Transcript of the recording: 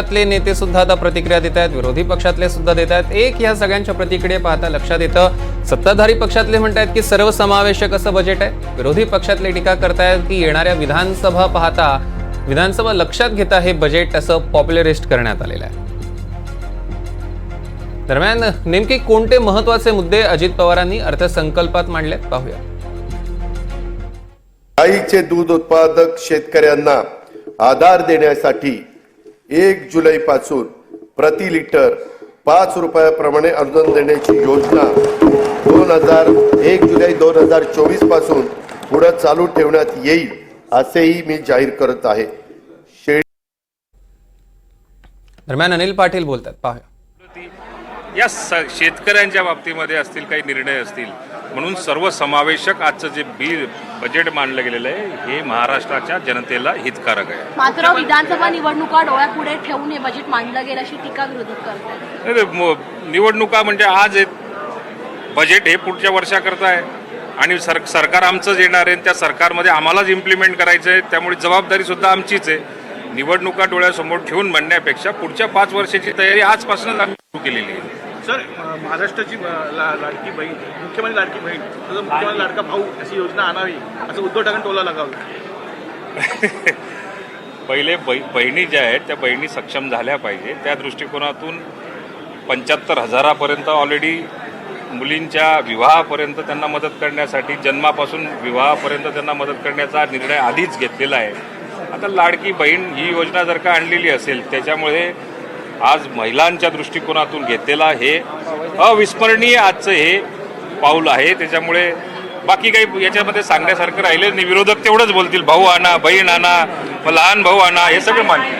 पक्षातले नेते सुद्धा आता प्रतिक्रिया देत आहेत विरोधी पक्षातले सुद्धा देत आहेत. एक ह्या सगळ्यांच्या प्रतिक्रिया पाहता लक्षात येतं. सत्ताधारी पक्षातले म्हणतायत की सर्वसमावेशक असं बजेट आहे. विरोधी पक्षातले टीका करतायत की येणाऱ्या विधानसभा पाहता विधानसभा लक्षात घेता हे बजेट असं पॉप्युलरिस्ट करण्यात आलेलं आहे. दरम्यान नेमके कोणते महत्त्वाचे मुद्दे अजित पवारांनी अर्थसंकल्पात मांडले पाहूया. गाईचे दूध उत्पादक शेतकऱ्यांना आधार देण्यासाठी एक जुलै पासून प्रति लिटर पाच रुपयाप्रमाणे अनुदान देण्याची योजना दोन हजार एक जुलै दोन हजार चोवीसपासून पुढे चालू ठेवण्यात येईल असेही मी जाहीर करत आहे. दरम्यान अनिल पाटील बोलतात. पाहूया. या स शेतकऱ्यांच्या बाबतीमध्ये असतील काही निर्णय असतील म्हणून सर्वसमावेशक आजचं जे बिल बजेट मांडलं गेलेलं आहे. हे महाराष्ट्राच्या जनतेला हितकारक आहे. मात्र विधानसभा निवडणुका डोळ्यापुढे ठेवून हे बजेट मांडलं गेलं अशी टीका विरोधक करतात. नाही, नाही, म- निवडणुका म्हणजे आज आहेत बजेट हे पुढच्या वर्षाकरता आहे. आणि सर सरकार आमचंच येणार आहे त्या सरकारमध्ये आम्हालाच इम्प्लिमेंट करायचं आहे त्यामुळे जबाबदारी सुद्धा आमचीच आहे. निवडणुका डोळ्यासमोर ठेवून म्हणण्यापेक्षा पुढच्या पाच वर्षाची तयारी आजपासूनच आम्ही सुरू केलेली आहे. सर महाराष्ट्राची ला- लाडकी बहीण मुख्यमंत्री लाडकी बहीण तसं मुख्यमंत्री लाडका भाऊ अशी योजना आणावी असं उद्धव ठाकरे टोला लागावं पहिले बै बहिणी ज्या आहेत त्या बहिणी सक्षम झाल्या पाहिजे. त्या दृष्टिकोनातून पंच्याहत्तर हजारापर्यंत ऑलरेडी मुलींच्या विवाहापर्यंत त्यांना मदत करण्यासाठी जन्मापासून विवाहापर्यंत त्यांना मदत करण्याचा निर्णय आधीच घेतलेला आहे. आता लाडकी बहीण ही योजना जर का आणलेली असेल त्याच्यामुळे आज महिलांच्या दृष्टिकोनातून घेतलेला हे अविस्मरणीय आजचं हे पाऊल आहे. त्याच्यामुळे बाकी काही याच्यामध्ये सांगण्यासारखं राहिलं नाही. विरोधक तेवढंच बोलतील. भाऊ आणा बहीण आणा लहान भाऊ आणा हे सगळं मान्य